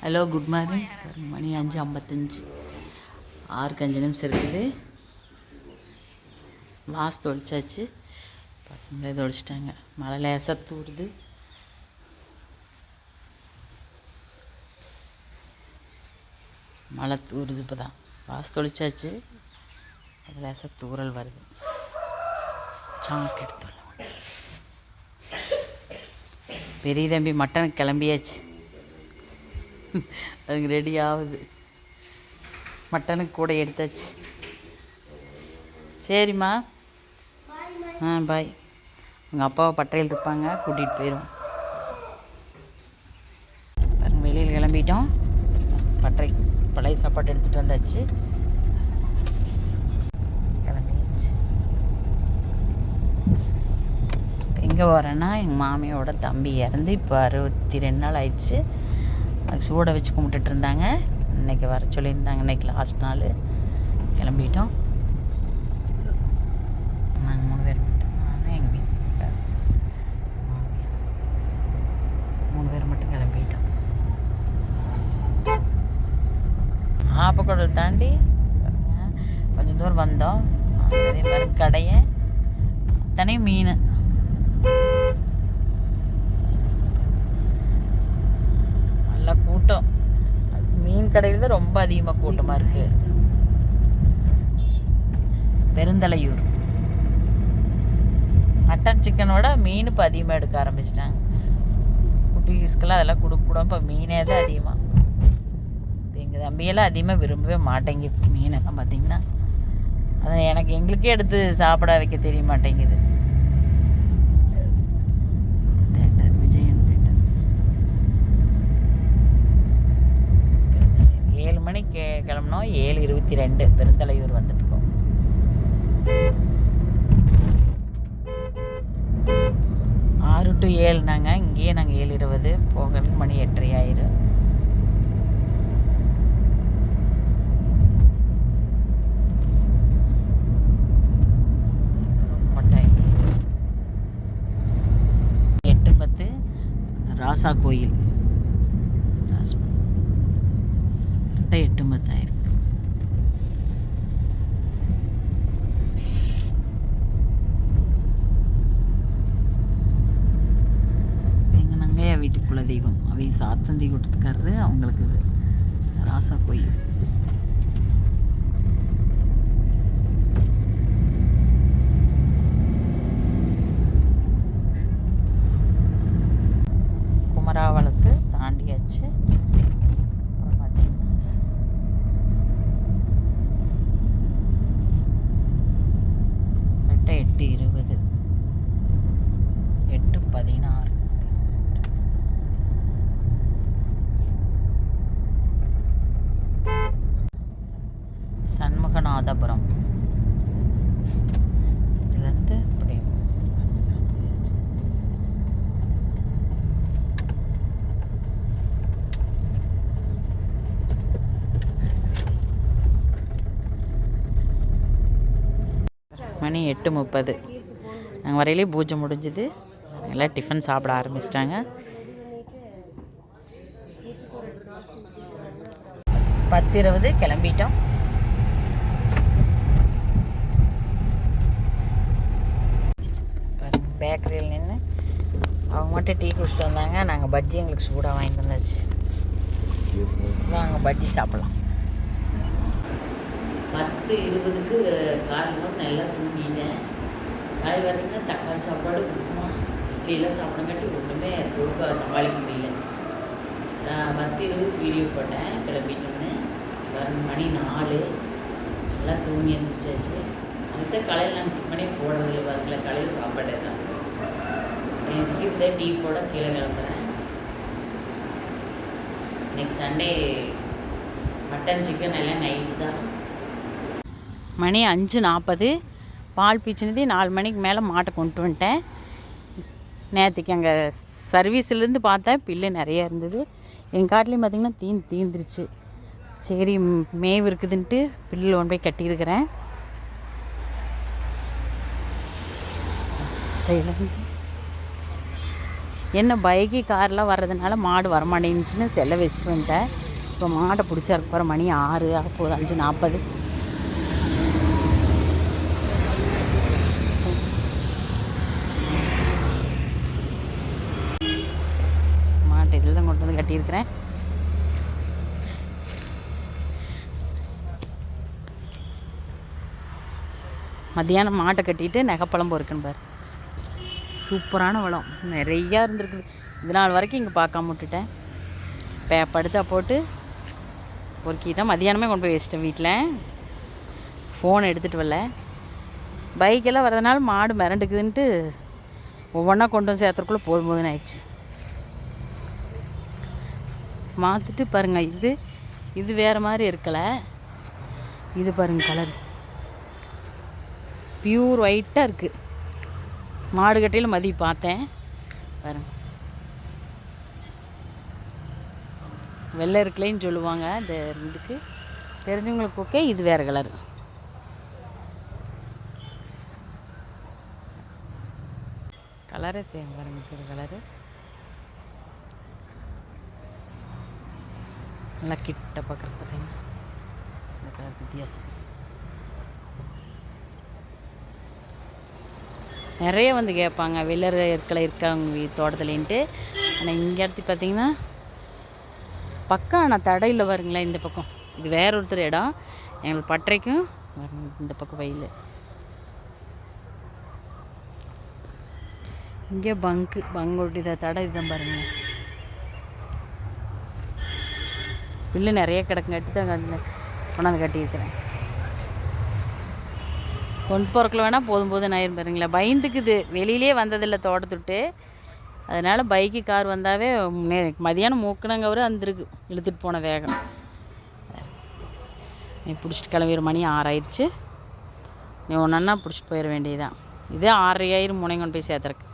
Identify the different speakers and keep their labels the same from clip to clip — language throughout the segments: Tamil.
Speaker 1: ஹலோ குட் மார்னிங் மணி அஞ்சு ஐம்பத்தஞ்சு. ஆறுக்கு அஞ்சு நிமிஷம் இருக்குது. மாஸ் தொளிச்சாச்சு. பசங்களே தொளிச்சிட்டாங்க. மழை லேசாக தூடுது மழை தூருது இப்போ தான் வாஸ் தொளிச்சாச்சு. அது லேசாக தூரல் வருது. சாக்கு எடுத்துடலாம் பெரிய தம்பி மட்டன் கிளம்பியாச்சு. அதுங்க ரெடி ஆகுது. மட்டனுக்கு கூட எடுத்தாச்சு. சரிம்மா. ஆ பாய் உங்கள் அப்பாவை பட்டையில் இருப்பாங்க கூட்டிகிட்டு போயிடுவோம் பாருங்க வெளியில் கிளம்பிட்டோம். பட்டறை பழைய சாப்பாடு எடுத்துகிட்டு வந்தாச்சு. கிளம்பியாச்சு. எங்கே போகிறேன்னா எங்கள் மாமியோட தம்பி இறந்து இப்போ அறுபத்தி ரெண்டு நாள் ஆயிடுச்சு. அது சூட வச்சு கும்பிட்டுட்டு இருந்தாங்க. இன்னைக்கு வர சொல்லியிருந்தாங்க. இன்னைக்கு லாஸ்ட் நாள். கிளம்பிட்டோம். நாங்கள் மூணு பேர் மட்டும். நான் எங்கள் வீட்டு மூணு பேர் மட்டும் கிளம்பிட்டோம். ஆப்பக்கூடல் தாண்டி கொஞ்சம் தூரம் வந்தோம். அதே மாதிரி கடையை. அத்தனையும் மீன் நல்ல கூட்டம் மீன் கடையில் தான் ரொம்ப அதிகமாக கூட்டமாக இருக்குது பெருந்தலையூர். மட்டன் சிக்கனோட மீன் இப்போ அதிகமாக எடுக்க ஆரம்பிச்சிட்டாங்க. குட்டீஸ்க்கெல்லாம் அதெல்லாம் கொடுக்கூடாது இப்போ மீனே தான் அதிகமாக இப்போ எங்கள் தம்பியெல்லாம் அதிகமாக விரும்பவே மாட்டேங்குது மீனெல்லாம் பார்த்திங்கன்னா அது எனக்கு எங்களுக்கே எடுத்து சாப்பிட வைக்க தெரிய மாட்டேங்குது. மணிக்கு கிளம்புனோம். ஏழு இருபத்தி ரெண்டு பெருந்தலையூர் வந்துட்டுருக்கோம். ஆறு டு ஏழு நாங்கள் இங்கேயே நாங்கள் ஏழு இருபது போகிறதுக்கு மணி எட்டரை ஆயிரும் எட்டு பத்து ராசா கோயில். தெய்வம். அவை சாத்தந்தி கொடுத்துக்காரரு அவங்களுக்கு இது. ராசா கோயில். குமராவலசு தாண்டியாச்சு. மணி எட்டு முப்பது. நாங்கள் வரையிலே பூஜை முடிஞ்சுது. எல்லாம் டிஃபன் சாப்பிட ஆரம்பிச்சிட்டாங்க. பத்து இருபது கிளம்பிட்டோம் பேக்கரியில் நின்று அவங்க மட்டும் டீ குடிச்சிட்டு வந்தாங்க. நாங்கள் பஜ்ஜி எங்களுக்கு சூடாக வாங்கிட்டு வந்தாச்சு. வாங்க பஜ்ஜி சாப்பிட்லாம். பத்து இருபதுக்கு காரணம் நல்லா தூங்கிட்டேன். காலையில் பார்த்தீங்கன்னா தக்காளி சாப்பாடு உப்புமா இட்லியெல்லாம் சாப்பிடங்காட்டி ஒன்றுமே தூக்க சமாளிக்க முடியல. நான் பத்து இருபதுக்கு வீடியோ போட்டேன் கிளம்பிட்டோன்னு பாருங்க மணி நாலு. நல்லா தூங்கி எழுந்திரிச்சாச்சு அடுத்த காலையில் நான் டிஃபனே போடுறதில்ல பார்க்கல காலையில் சாப்பாடு தான். என் இப்போ டீ போட கீழே கிளம்புறேன். இன்னைக்கு சண்டே மட்டன் சிக்கன் எல்லாம் நைட்டு தான். மணி அஞ்சு நாற்பது பால் பீச்சினது நாலு மணிக்கு மேலே மாட்டை கொண்டு வந்துட்டேன். நேற்றுக்கு அங்கே சர்வீஸ்லேருந்து பார்த்தேன் பில்லு நிறைய இருந்தது. எங்கள் காட்டிலையும் பார்த்திங்கன்னா தீந்து தீந்துருச்சு. சரி மேவு இருக்குதுன்ட்டு பில்லு கொண்டு போய் கட்டியிருக்கிறேன்.
Speaker 2: என்ன பைக்கு கார்லாம் வர்றதுனால மாடு வரமாட்டேன்னுச்சுன்னு செல்ல வச்சுட்டு வந்துட்டேன். இப்போ மாட்டை பிடிச்சா போகிற மணி ஆறு ஆக போகுது. அஞ்சு நாற்பது மாட்டை இதில் தான் கொண்டு வந்து கட்டியிருக்கிறேன் மத்தியானம் மாட்டை கட்டிட்டு நகைப்பழம் பொறுக்குன்னு பாரு. சூப்பரான வளம். நிறையா இருந்திருக்குது. இது நாள் வரைக்கும் இங்கே பார்க்காம விட்டுட்டேன். இப்போ படுத்தா போட்டு பொறுக்கிட்டேன் மதியானமே கொண்டு போய் வச்சிட்டேன் வீட்டில் ஃபோன் எடுத்துகிட்டு வரல. பைக்கெல்லாம் வரதுனால மாடு மிரண்டுக்குதுன்ட்டு ஒவ்வொன்றா கொண்டு வந்து சேர்த்துறக்குள்ளே போதும் போதுன்னு ஆயிடுச்சு. மாற்றிட்டு பாருங்கள் இது இது வேறு மாதிரி இருக்கலை. இது பாருங்கள் கலர் பியூர் ஒயிட்டாக இருக்குது மாடு கட்டையில் மதி பார்த்தேன். பாருங்க. வெள்ளை இருக்கலைன்னு சொல்லுவாங்க. இந்த இதுக்கு தெரிஞ்சவங்களுக்கு ஓகே இது வேறு கலர் கலரே சேம் பாருங்க திரு கலரு நல்லா கிட்ட பார்க்குறது பார்த்தீங்கன்னா இந்த கலர் வித்தியாசம். நிறைய வந்து கேட்பாங்க வெள்ளர் இருக்கலை இருக்கா அவங்க வீ தோட்டத்துலேன்ட்டு. ஆனால் இங்கே இடத்து பார்த்தீங்கன்னா பக்கம் ஆனால் தடையில் வருங்களேன் இந்த பக்கம். இது வேற ஒருத்தர் இடம். எங்களுக்கு பட்டறைக்கும் இந்த பக்கம் வயல். இங்கே பங்கு பங்கு ஒட்டி தடை இதுதான் பாருங்கள் புல்லு நிறைய கிடக்குங்காட்டி தான் கொண்டாந்து கட்டியிருக்கிறேன். கொண்டு போகிறக்குள்ள வேணால் போதும் போதும் நான் பாருங்களேன். பயந்துக்குது. வெளியிலே வந்ததில்லை தோட்டத்துட்டு அதனால் பைக்கு கார் வந்தாவே மதியானம் மூக்கினங்கவரு வந்துருக்கு. இழுத்துட்டு போன வேகம். நீ பிடிச்சிட்டு கிளம்பிடுற மணி ஆறாயிருச்சு. நீ ஒன்றா பிடிச்சிட்டு போயிட வேண்டியதுதான். இதே ஆறரை ஆயிரம் முனை கொண்டு போய் சேர்த்துறக்கு.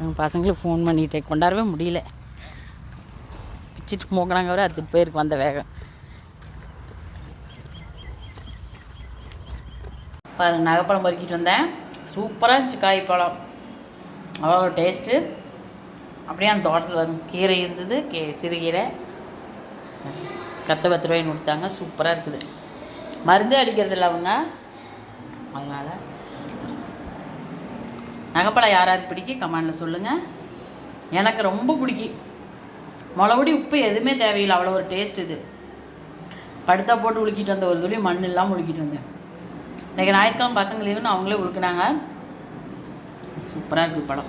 Speaker 2: எங்கள் பசங்களுக்கு ஃபோன் பண்ணிகிட்டே கொண்டாடவே முடியல. பிச்சுட்டு மூக்கினாங்கவரு அத்துட்டு போயிருக்கு வந்த வேகம். பாருங்க நகைப்பழம் பொறுக்கிட்டு வந்தேன். சூப்பராக இருந்துச்சு காய்ப்பழம். அவ்வளோ டேஸ்ட்டு அப்படியே அந்த தோட்டத்தில் வரும் கீரை இருந்தது கீ சிறுகீரை கத்த பத்து ரூபாய்னு கொடுத்தாங்க சூப்பராக இருக்குது. மருந்தே அடிக்கிறதில்ல அவங்க. அதனால் நகைப்பழம் யார் யார் பிடிக்கும் கமெண்டில் சொல்லுங்கள் எனக்கு ரொம்ப பிடிக்கும் மொளபடி உப்பு எதுவுமே தேவையில்லை அவ்வளோ ஒரு டேஸ்ட் இது. படுத்தா போட்டு உழுக்கிட்டு வந்த ஒரு துளி மண் இல்லாமல் உழுக்கிட்டு வந்தேன். இன்றைக்கி ஞாயிற்றுக்கிழமை பசங்க லீவுன்னு அவங்களே உழுக்குனாங்க சூப்பராக இருக்குது படம்.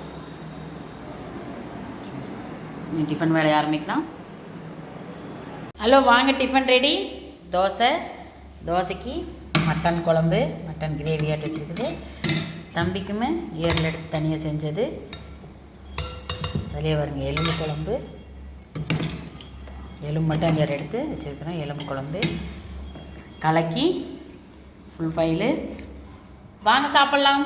Speaker 2: நீ டிஃபன் வேலையை ஆரம்பிக்கலாம் ஹலோ வாங்க டிஃபன் ரெடி தோசை தோசைக்கு மட்டன் குழம்பு மட்டன் கிரேவி ஆட்டு வச்சுருக்குது. தம்பிக்குமே ஏரில் எடுத்து தனியாக செஞ்சது. அதிலே வருங்க எலும்பு குழம்பு. எலும்பு மட்டும் அஞ்சாறு எடுத்து வச்சுருக்குறோம் எலும்பு குழம்பு. கலக்கி ஃபுல் ஃபைலு வாங்க சாப்பிட்லாம்.